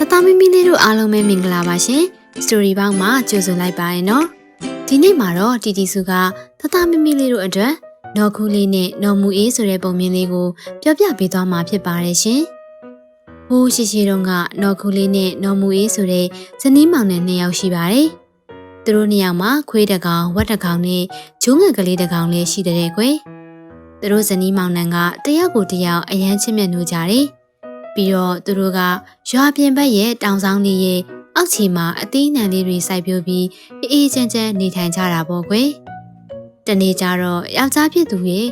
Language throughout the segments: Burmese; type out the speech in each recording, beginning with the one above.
တသားမီမီလေးတို့အားလုံးပဲမင်္ဂလာပါရှင်စတိုရီဘောင်းမှာကြိုဆိုလိုက်ပါရနော်ဒီနေ့မှာတော့တီတီစုကတသားမီမီလေးတို့အတွက်နော်ခူးလေးနဲ့နော်မူအေးဆိုတဲ့ပုံမြင်လေးကိုပြောပြပေးသွားမှာဖြစ်ပါတယ်ရှင်ဟိုးရှိရှိတုန်းကနော်ခူးလေးနဲ့နော်မူအေးဆိုတဲ့ဇနီးမောင်နဲ့နှစ်ယောက်ရှိပါတယ်သူတို့နှစ်ယောက်မှာခွေးတစ်ကောင်ဝက်တစ်ကောင်နဲ့ဂျုံးငယ်ကလေးတစ်ကောင်လည်းရှိတဲ့ကွယ်သူတို့ဇနီးမောင်နှံကတယောက်ကိုတယောက်အယမ်းချစ်မြတ်နိုးကြတယ် ပြီးတော့သူတို့ကရွာပြင်ဘက်ရဲ့တောင်ဆောင်လေးရဲ့အောက်ခြေမှာအသီးနှံလေးတွေစိုက်ပျိုးပြီးအေးအေးချမ်းချမ်းနေထိုင်ကြတာပေါ့ကွယ်တနေ့ကျတော့ယောက်ျားဖြစ်သူရဲ့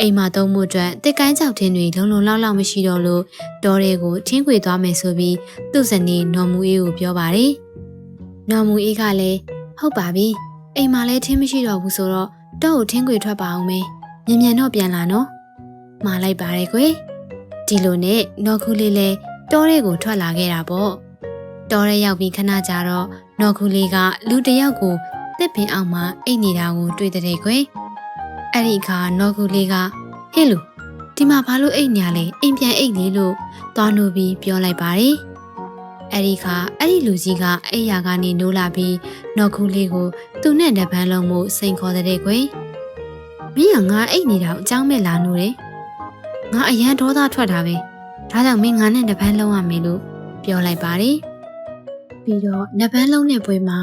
အိမ်မှာသုံးမှုအတွက်တစ်ကိုင်းကြောက်ထင်းတွေလုံလုံလောက်လောက်မရှိတော့လို့တောတွေကိုထင်းခွေသွားမယ်ဆိုပြီးသူ့ဇနီးနော်မူအေးကိုပြောပါတယ်နော်မူအေးကလည်းဟုတ်ပါပြီအိမ်မှာလည်းထင်းမရှိတော့ဘူးဆိုတော့တောကိုထင်းခွေထွက်ပါအောင်မေမြန်မြန်တော့ပြန်လာနော်မှားလိုက်ပါတယ်ကွယ် ဒီလိုနဲ့နော်ခူလေးလည်းတောတွေကိုထွက်လာခဲ့တာပေါ့တောရဲရောက်ပြီးခဏကြာတော့နော်ခူလေးကလူတစ်ယောက်ကိုတစ်ပင်အောက်မှာအိတ်နေတာကိုတွေ့တဲ့ကွယ်အဲ့ဒီအခါနော်ခူလေးကဟဲ့လူဒီမှာဘာလို့အိတ်ညာလဲအိမ်ပြန်အိတ်လေလို့သွားနိုးပြီးပြောလိုက်ပါတယ်အဲ့ဒီခါအဲ့ဒီလူကြီးကအိယာကနေနိုးလာပြီးနော်ခူလေးကိုသူ့နဲ့တပန်းလုံးမှုစိန်ခေါ်တဲ့ကွယ်မင်းကငါအိတ်နေတာကိုအကြောင်းမဲ့လာနိုးတယ် ငါအရန်ဒေါသထွက်တာပဲဒါကြောင့်မင်းငါနဲ့တပန်းလုံးရမယ်လို့ပြောလိုက်ပါတယ်ပြီးတော့နပန်းလုံးနဲ့ပွဲမှာ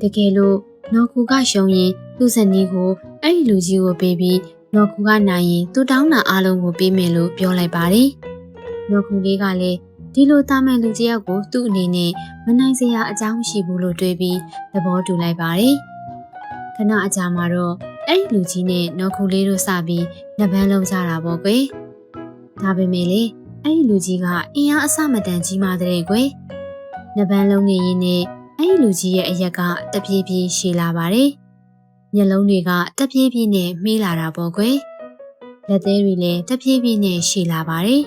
တကယ်လို့နော်ခူကရှုံးရင်သူ့ဇနီးကိုအဲ့ဒီလူကြီးကိုပေးပြီးနော်ခူကနိုင်ရင်သူတောင်းတာအားလုံးကိုပေးမယ်လို့ပြောလိုက်ပါတယ်။နော်ခူလေးကလည်းဒီလိုတာမန်လူကြီးယောက်ကိုသူ့အနေနဲ့မနိုင်စရာအကြောင်းမရှိဘူးလို့တွေးပြီးသဘောတူလိုက်ပါတယ်။ခဏအကြာမှာတော့အဲ့ဒီလူကြီးနဲ့နော်ခူလေးတို့စပြီးနပန်းလုံးကြတာပေါ့ကွယ်။ ဒါပေမဲ့လေအဲ့ဒီလူကြီးကအင်အားအဆမတန်ကြီးမာတဲ့ကွယ်။နပန်းလုံးနေရင်းနဲ့အဲ့ဒီလူကြီးရဲ့အရက်ကတပြေးပြေးရှည်လာပါတယ်။မျက်လုံးတွေကတပြေးပြေးနဲ့မှေးလာတာပေါ့ကွယ်။လက်သေးတွေလည်းတပြေးပြေးနဲ့ရှည်လာပါတယ်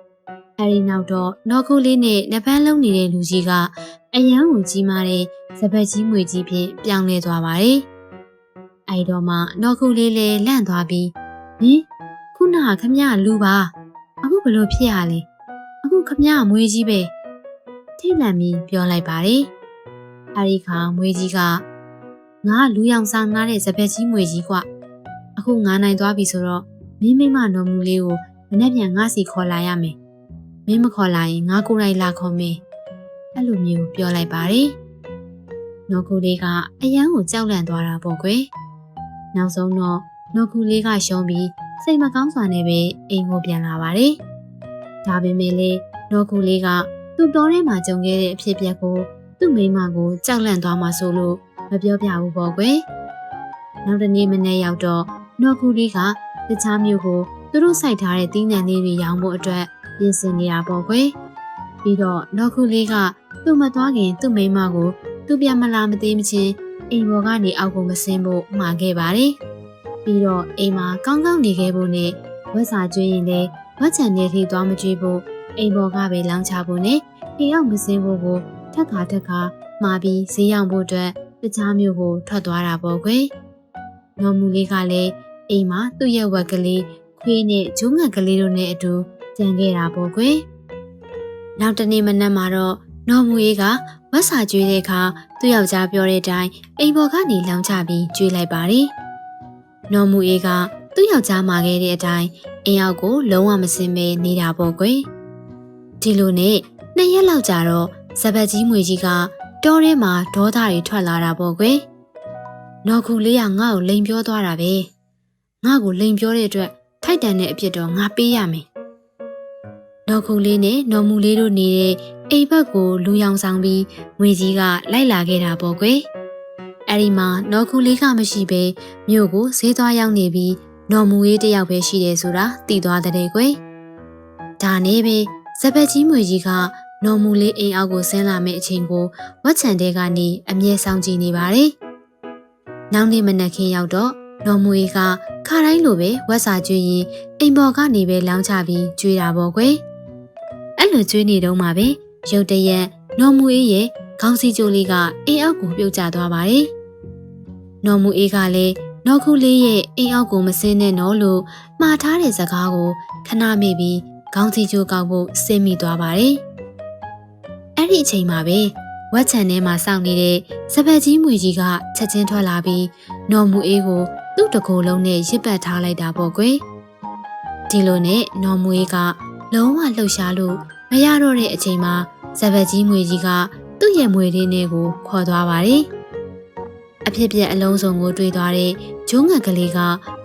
။အဲဒီနောက်တော့နော်ခုလေးနဲ့နပန်းလုံးနေတဲ့လူကြီးကအယံကိုကြီးမားတဲ့စပတ်ကြီးမွေကြီးဖြင့်ပြောင်းလဲသွားပါတယ်။အဲဒီတော့မှနော်ခုလေးလည်းလန့်သွားပြီးဟင်ခုနကခမရလူပါအခု ဘလို့ဖြစ်ရလဲအခုခမရမွေးကြီးပဲထိတ်လန့်ပြီးပြောလိုက်ပါတယ်အဲဒီခါမွေးကြီးကငါလူရောင်စားနားတဲ့စပက်ကြီးမွေကြီးကအခုငါနိုင်သွားပြီဆိုတော့မင်းမိမနော်မူလေးကိုမနေ့ပြန်ငါစီခေါ်လာရမယ်မင်းမခေါ်လာရင်ငါကိုယ်တိုင်လာခေါ်မယ်အဲ့လိုမျိုးပြောလိုက်ပါတယ်နော်ကူလေးကအယံကိုကြောက်လန့်သွားတာပေါ့ကွယ်နောက်ဆုံးတော့နော်ကူလေးကရှုံးပြီးစိတ်မကောင်းစွာနဲ့ပဲအိမ်ကိုပြန်လာပါတယ် ဒါပေမဲ့လေနော်ကူလေးကသူ့တော်ထဲမှာကြုံခဲ့တဲ့အဖြစ်အပျက်ကိုသူ့မိမကိုကြောက်လန့်သွားမှဆိုလို့မပြောပြဘူးပေါ့ကွယ်နောက်တနေ့မနေ့ရောက်တော့နော်ကူလေးကတခြားမျိုးကိုသူတို့စိုက်ထားတဲ့တီးနှံလေးတွေရောင်းဖို့အတွက်ပြင်ဆင်နေတာပေါ့ကွယ်ပြီးတော့နော်ကူလေးကသူ့မသွားခင်သူ့မိမကိုသူ့ပြန်မလာမသေးမချင်းအိမ်ပေါ်ကနေအောက်ကိုမဆင်းဖို့မှာခဲ့ပါတယ်ပြီးတော့အိမ်မှာကောင်းကောင်းနေခဲ့ဖို့နဲ့ ဝက်စာကျွေးရင်လည်းဝက်ချန်နေထိသွားမကျွေးဖို့အိမ်ပေါ်ကပဲလောင်းချဖို့နဲ့အိမ်အောင်မစင်းဖို့ကိုထက်ခါထက်ခါမှာပြီးဈေးရောက်ဖို့အတွက်တခြားမျိုးကိုထွက်သွားတာပေါ့ကွယ်။နော်မူလေးကလည်းအိမ်မှာသူ့ရဲ့ဝက်ကလေးခွေးနဲ့ဂျုံငတ်ကလေးတို့နဲ့အတူကြံခဲ့တာပေါ့ကွယ်။နောက်တနေ့မနက်မှာတော့နော်မူလေးကဝက်စာကျွေးတဲ့အခါသူ့ယောက်ျားပြောတဲ့အတိုင်းအိမ်ပေါ်ကနေလောင်းချပြီးကျွေးလိုက်ပါတယ်။နော်မူလေးက သူ့ယောက်ျားမှာခဲ့တဲ့အတိုင်းအိမ်အောက်ကိုလုံးဝမစင်မဲနေတာပေါ့ကွယ်။ဒီလိုနဲ့နှစ်ရက်လောက်ကြာတော့ဇပတ်ကြီးမွေကြီးကတောထဲမှာဒေါသတွေထွက်လာတာပေါ့ကွယ်။နော်ခုလေးကငါ့ကိုလိန်ပြောသွားတာပဲ။ငါ့ကိုလိန်ပြောတဲ့အတွက်ထိုက်တန်တဲ့အဖြစ်တော့ငါပေးရမယ်။နော်ခုလေးနဲ့နော်မူလေးတို့နေတဲ့အိမ်ဘက်ကိုလူယောင်ဆောင်ပြီးငွေကြီးကလိုက်လာခဲ့တာပေါ့ကွယ်။အဲဒီမှာနော်ခုလေးကမရှိပဲမြို့ကိုဈေးသွားရောက်နေပြီး နော်မူရေးတယောက်ပဲရှိတယ်ဆိုတာသိသွားတဲ့ကွယ်။ဒါနဲ့ပဲဇပက်ကြီးမွေကြီးကနော်မူလေးအိမ်အောက်ကိုဆင်းလာမယ့်အချိန်ကိုဝက်ချန်တဲကနေအမြဲဆောင်ကြည့်နေပါတယ်။နောက်နေ့မနက်ခင်းရောက်တော့နော်မူကြီးကခါတိုင်းလိုပဲဝက်စာကျွေးရင်အိမ်ပေါ်ကနေပဲလောင်းချပြီးကျွေးတာပေါ့ကွယ်။အဲ့လိုကျွေးနေတော့မှပဲရုတ်တရက်နော်မူအေးရဲ့ခေါင်းစည်းကြိုးလေးကအိမ်အောက်ကိုပြုတ်ကျသွားပါတယ်။နော်မူအေးကလည်း နော်ခုလေးရဲ့အိမ်အောက်ကိုမစင်းနဲ့နော်လို့မှားထားတဲ့စကားကိုခဏမေ့ပြီးခေါင်းစည်းကြိုးကောက်ဖို့စဉ်းမိသွားပါတယ်။အဲ့ဒီအချိန်မှာပဲဝက်ချန်ထဲမှာစောင့်နေတဲ့စပက်ကြီးမွေကြီးကချက်ချင်းထွက်လာပြီးနော်မူအေးကိုသူ့တကိုယ်လုံးနဲ့ရစ်ပတ်ထားလိုက်တာပေါ့ကွယ်ဒီလိုနဲ့နော်မူအေးကလုံးဝလှုပ်ရှားလို့မရတော့တဲ့အချိန်မှာစပက်ကြီးမွေကြီးကသူ့ရဲ့မွေလေးနဲ့ကိုခေါ်သွားပါတယ်အဖြစ်ပြက်အလုံးစုံကိုတွေးသွားတဲ့ ဂျုံးငန်ကလေးက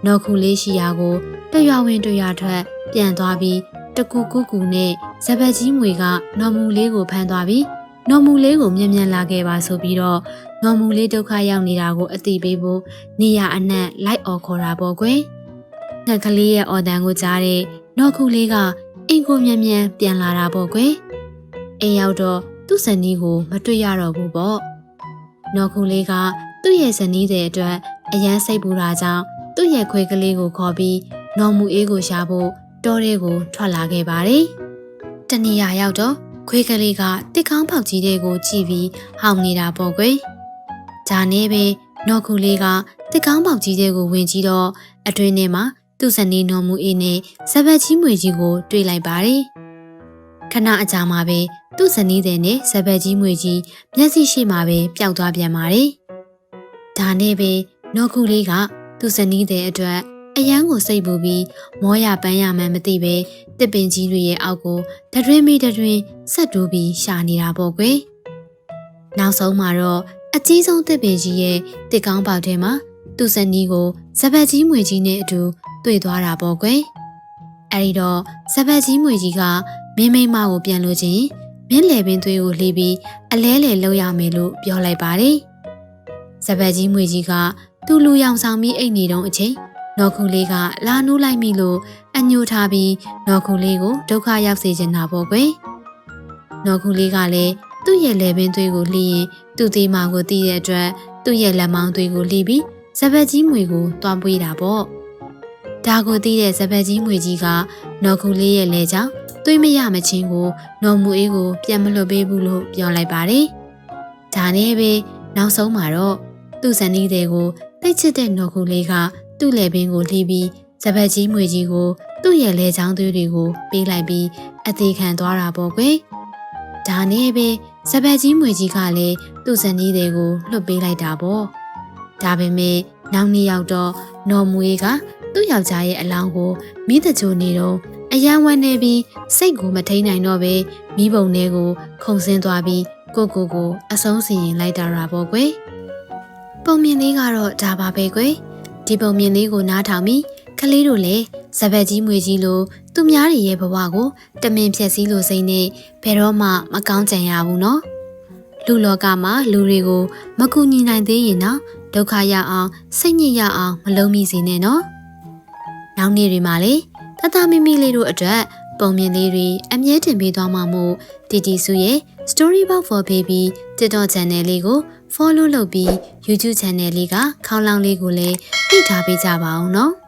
နော်ခုလေးရှိရာကိုတရွာဝင်တရွာထွက်ပြန်သွားပြီးတကူကူကူနဲ့ဇပက်ကြီးမွေကနော်မူလေးကိုဖမ်းသွားပြီးနော်မူလေးကိုမြင်မြန်လာခဲ့ပါဆိုပြီးတော့နော်မူလေးဒုက္ခရောက်နေတာကိုအသိပေးဖို့နေရအနှံ့လိုက်အော်ခေါ်တာပေါ့ကွယ်။ငှက်ကလေးရဲ့အော်တန်ကိုကြားတဲ့နော်ခုလေးကအင်ကိုမြင်မြန်ပြန်လာတာပေါ့ကွယ်။အိမ်ရောက်တော့သူ့ဇနီးကိုမတွေ့ရတော့ဘူးပေါ့။နော်ခုလေးကသူ့ရဲ့ဇနီးတဲ့အတွက် အရန်စိတ်ပူတာကြောင့်သူ့ရဲ့ခွေးကလေးကိုခေါ်ပြီးနော်မူအေးကိုရှာဖို့တောထဲကိုထွက်လာခဲ့ပါတယ်။တနေရာရောက်တော့ခွေးကလေးကတစ်ကောင်းပေါက်ကြီးတဲ့ကိုကြည့်ပြီးဟောင်နေတာပေါ့ကွယ်။ဂျာနေပဲနော်ခုလေးကတစ်ကောင်းပေါက်ကြီးတဲ့ကိုဝင်ကြည့်တော့အတွင်းထဲမှာသူ့ဇနီးနော်မူအေးနဲ့စပက်ကြီးမွေကြီးကိုတွေ့လိုက်ပါတယ်။ခဏအကြာမှာပဲသူ့ဇနီးတဲ့နဲ့စပက်ကြီးမွေကြီးမျက်စိရှိမှပဲပျောက်သွားပြန်ပါတယ်။ဒါနဲ့ပဲ နော်ခုလေးကသူ့ဇနီးတဲ့အတွက်အယမ်းကိုစိတ်ပူပြီးမောရပန်းရမှန်းမသိပဲတစ်ပင်ကြီးတွေရဲ့အောက်ကိုတတွင်းမိတတွင်းဆက်တူးပြီးရှာနေတာပေါ့ကွယ်။နောက်ဆုံးမှာတော့အကြီးဆုံးတစ်ပင်ကြီးရဲ့တစ်ကောင်းပေါက်ထဲမှာသူ့ဇနီးကိုစပတ်ကြီးမွေကြီးနဲ့အတူတွေ့သွားတာပေါ့ကွယ်။အဲဒီတော့စပတ်ကြီးမွေကြီးကမင်းမိမကိုပြန်လို့ချင်းမင်းလေပင်သွေးကိုလှီးပြီးအလဲလေလှုပ်ရမယ်လို့ပြောလိုက်ပါတယ်။ စပတ်ကြီးမွေကြီးကသူ့လူရောင်ဆောင်ပြီးအိတ်နေတော့အချိန်နော်ခုလေးကလာနိုးလိုက်မိလို့အညိုထားပြီးနော်ခုလေးကိုဒုက္ခရောက်စေချင်တာပေါ့ကွယ်နော်ခုလေးကလည်းသူ့ရဲ့လေပင်သွေးကိုလှီးရင်သူ့သေးမကိုတီးတဲ့အတွက်သူ့ရဲ့လက်မောင်းသွေးကိုလှီးပြီးစပက်ကြီးမွေကိုတွားပွေးတာပေါ့ဒါကိုတီးတဲ့စပက်ကြီးမွေကြီးကနော်ခုလေးရဲ့လက်ကြောင့်သွေးမရမချင်းကိုနော်မူအေးကိုပြန်မလွတ်ပေးဘူးလို့ပြောလိုက်ပါတယ်ဒါနဲ့ပဲနောက်ဆုံးမှာတော့ သူ့ဇနီးတွေကိုတိတ်ချစ်တဲ့နော်ခုလေးကသူ့လေပင်ကိုလှီးပြီးစပက်ကြီးမွေကြီးကိုသူ့ရဲ့လေချောင်းသွေးတွေကိုပေးလိုက်ပြီးအသေးခံသွားတာပေါ့ကွယ်။ဒါနဲ့ပဲစပက်ကြီးမွေကြီးကလည်းသူ့ဇနီးတွေကိုလွတ်ပေးလိုက်တာပေါ့။ဒါပေမဲ့နောက်နေ့ရောက်တော့နော်မွေကသူ့ယောက်ျားရဲ့အလောင်းကိုမိသကြိုနေတော့အယံဝမ်းနေပြီးစိတ်ကိုမထိန်နိုင်တော့ပဲမိဘုံတွေကိုခုံဆင်းသွားပြီးကိုကိုကိုအဆုံးစီရင်လိုက်တာပါပေါ့ကွယ်။ ပုံမြင်လေးကတော့ဒါပါပဲကွယ်။ဒီပုံမြင်လေးကိုနားထောင်ပြီးကလေးတို့လည်းစပက်ကြီးမွေကြီးလိုသူများတွေရဲ့ဘဝကိုတမင်ဖြည့်ဆည်းလို့စိမ့်နဲ့ဘယ်တော့မှမကောင်းကြံရဘူးနော်လူလောကမှာလူတွေကိုမကူညီနိုင်သေးရင်တော့ဒုက္ခရအောင်စိတ်ညစ်ရအောင်မလုံးမိစေနဲ့နော်နောက်နေ့တွေမှာလေတသားမိမိလေးတို့အတွက် ပုံမြင်လေးတွေအမြဲတင်ပေးသွားမှာမို့တီတီစုရဲ့ Story Box for Baby TikTok channel လေးကို follow လုပ်ပြီး YouTube channel လေးကခေါင်းလောင်းလေးကိုလည်းနှိပ်ထားပေးကြပါအောင်နော်